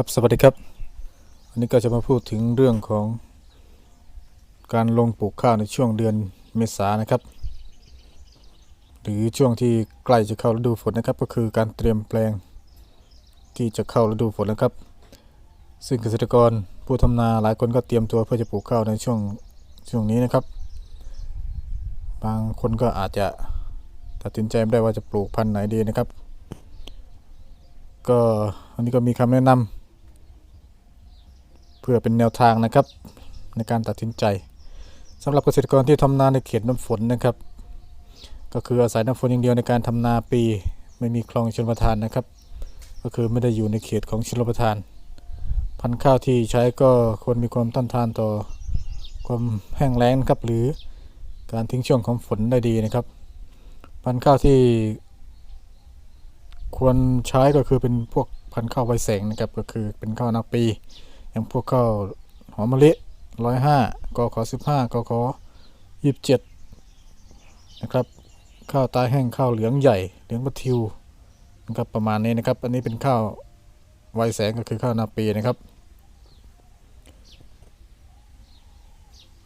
ครับสวัสดีครับวันนี้ก็จะมาพูดถึงเรื่องของการลงปลูกข้าวในช่วงเดือนเมษายนนะครับ หรือช่วงที่ใกล้จะเข้าฤดูฝนนะครับ ก็คือการเตรียมแปลงที่จะเข้าฤดูฝนนะครับ ซึ่งเกษตรกรผู้ทำนาหลายคนก็เตรียมตัวเพื่อจะปลูกข้าวในช่วงช่วงนี้นะครับ บางคนก็อาจจะตัดสินใจไม่ได้ว่าจะปลูกพันธุ์ไหนดีนะครับ ก็อันนี้ก็มีคำแนะนำ พื่อเป็นแนวทางนะครับ ในการตัดสินใจสำหรับเกษตรกรที่ทำนาในเขตน้ำฝนนะครับ ก็คืออาศัยน้ำฝนอย่างเดียวในการทำนาปี ไม่มีคลองชลประทานนะครับ ก็คือไม่ได้อยู่ในเขตของชลประทาน พันธุ์ข้าวที่ใช้ก็ควรมีความต้านทานต่อความแห้งแล้งครับหรือการทิ้งช่วงของฝนได้ดีนะครับ พันธุ์ข้าวที่ควรใช้ก็คือเป็นพวกพันธุ์ข้าวไวแสงนะครับ ก็คือเป็นข้าวนาปี อย่างพวกข้าวหอมมะลิร้อยห้ากขอสิบห้ากขอยี่สิบเจ็ดนะครับ ข้าวตาแห้งข้าวเหลืองใหญ่ เหลืองปะทิวนะครับประมาณนี้นะครับ อันนี้เป็นข้าวไวแสงก็คือข้าวนาปีนะครับ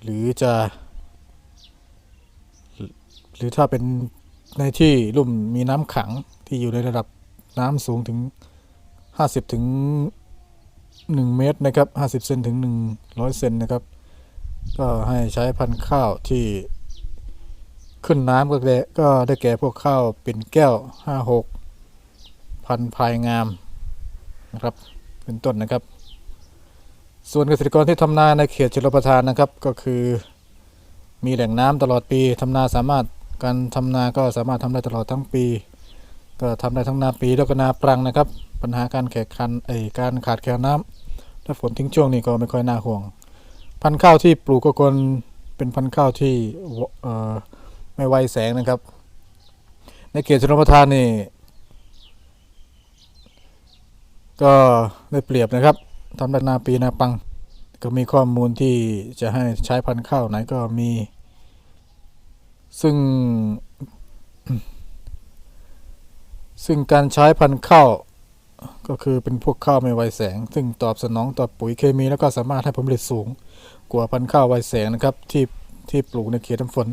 หรือจะ หรือถ้าเป็นในที่ลุ่มมีน้ำขังที่อยู่ในระดับน้ำสูงถึง 50ถึง 1 เมตรนะครับ50เซนถึง 100เซนนะครับ ก็ให้ใช้พันธุ์ข้าวที่ขึ้นน้ำก็ได้ก็ได้แก่พวกข้าวปิ่นแก้ว 56 พันพายงามนะครับเป็นต้นนะครับ ส่วนเกษตรกรที่ทำนาในเขตชลประทานนะครับก็คือมีแหล่งน้ำตลอดปีทำนาสามารถการทำนาก็สามารถทำได้ตลอดทั้งปี ก็ทำได้ทั้งนาปีแล้วก็นาปรังนะครับ ปัญหาการแข่งขันไอยการขาดแคลนน้ำถ้าฝนทิ้งช่วงนี้ก็ไม่ค่อยน่าห่วง พันธุ์ข้าวที่ปลูกก็ควรเป็นพันธุ์ข้าวที่ไม่ไวแสงนะครับ ในเขตชนประทานนี่ก็ได้เปรียบนะครับทำได้นาปีนาปัง ก็มีข้อมูลที่จะให้ใช้พันธุ์ข้าวไหนก็มี ซึ่ง ซึ่งการใช้พันธุ์ข้าวก็คือเป็นพวกข้าวไม่ไวแสง ซึ่งตอบสนองต่อปุ๋ยเคมีแล้วก็สามารถให้ผลผลิตสูง กว่าพันธุ์ข้าวไวแสงนะครับที่ที่ปลูกในเขตน้ำฝน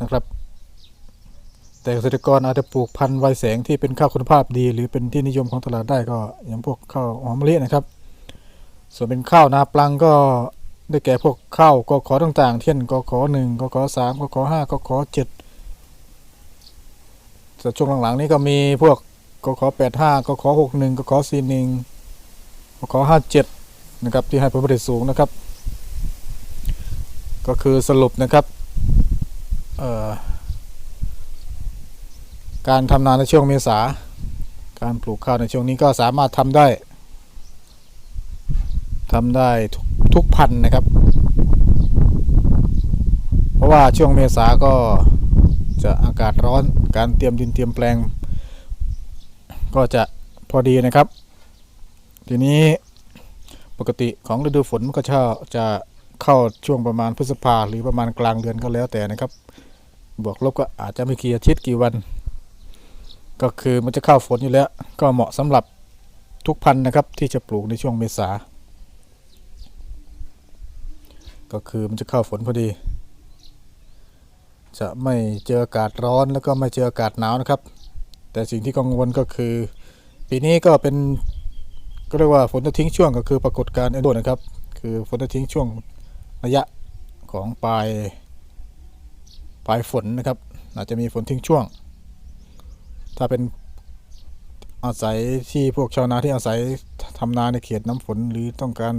นะครับ แต่เกษตรกรอาจจะปลูกพันธุ์ไวแสงที่เป็นข้าวคุณภาพดี หรือเป็นที่นิยมของตลาดได้ก็อย่างพวกข้าวหอมมะลินะครับ ส่วนเป็นข้าวนาปลังก็ได้แก่พวกข้าวกขอต่างๆ เช่นกขหนึ่งกขสามกขห้ากขเจ็ด แต่ช่วงหลังๆ นี้ก็มีพวกกขแปดห้ากขอหกหนึ่งกขอสี่หนึ่งกขอห้าเจ็ดนะครับ ที่ให้ผลผลิตสูงนะครับ ก็คือสรุปนะครับการทำนาในช่วงเมษา การปลูกข้าวในช่วงนี้ก็สามารถทำได้ทำได้ทุกทุกพันธุ์นะครับ เพราะว่าช่วงเมษาก็ จะอากาศร้อนการเตรียมดินเตรียมแปลง ก็จะพอดีนะครับ ทีนี้ปกติของฤดูฝนมันก็จะจะเข้าช่วงประมาณพฤษภาหรือประมาณกลางเดือนก็แล้วแต่นะครับ บวกลบก็อาจจะไม่กี่อาทิตย์กี่วัน ก็คือมันจะเข้าฝนอยู่แล้ว ก็เหมาะสำหรับทุกพันธุ์นะครับ ที่จะปลูกในช่วงเมษา ก็คือมันจะเข้าฝนพอดี จะไม่เจออากาศร้อนแล้วก็ไม่เจออากาศหนาวนะครับ แต่สิ่งที่กังวลก็คือ ปีนี้ก็เป็นก็เรียกว่าฝนจะทิ้งช่วงก็คือปรากฏการณ์เอลโดนะครับ คือฝนจะทิ้งช่วงระยะของปลายปลายฝนนะครับ อาจจะมีฝนทิ้งช่วง ถ้าเป็นอาศัยที่พวกชาวนาที่อาศัยทำนาในเขตน้ำฝนหรือต้องการ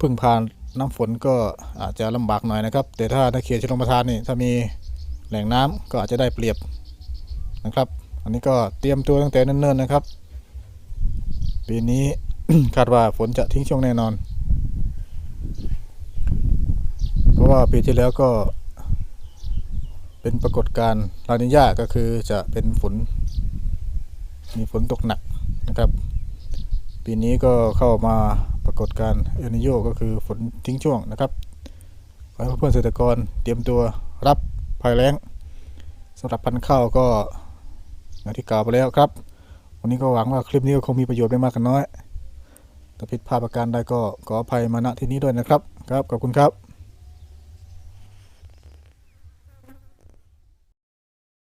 พึ่งพา น้ำฝนก็อาจจะลำบากหน่อยนะครับ แต่ถ้าในเขตชลประทานนี่ถ้ามีแหล่งน้ำก็อาจจะได้เปรียบนะครับ อันนี้ก็เตรียมตัวตั้งแต่เนิ่นๆนะครับ ปีนี้คาดว่าฝนจะทิ้งช่วงแน่นอน เพราะว่าปีที่แล้วก็เป็นปรากฏการณ์ลานิญาก็คือจะเป็นฝน มีฝนตกหนักนะครับ ปีนี้ก็เข้ามาปรากฏการเอลนิโยก็คือฝนทิ้งช่วงนะครับขอให้เพื่อนเกษตรกรเตรียมตัวรับภัยแล้งสำหรับพันธุ์ข้าวก็อย่างที่กล่าวไปแล้วครับววันนี้ก็หวังว่าคลิปนี้ก็คงมีประโยชน์ไม่มากก็น้อยถ้าผิดพลาดประการใดก็ขออภัยมาณที่นี้ด้วยนะครับ ครับขอบคุณครับ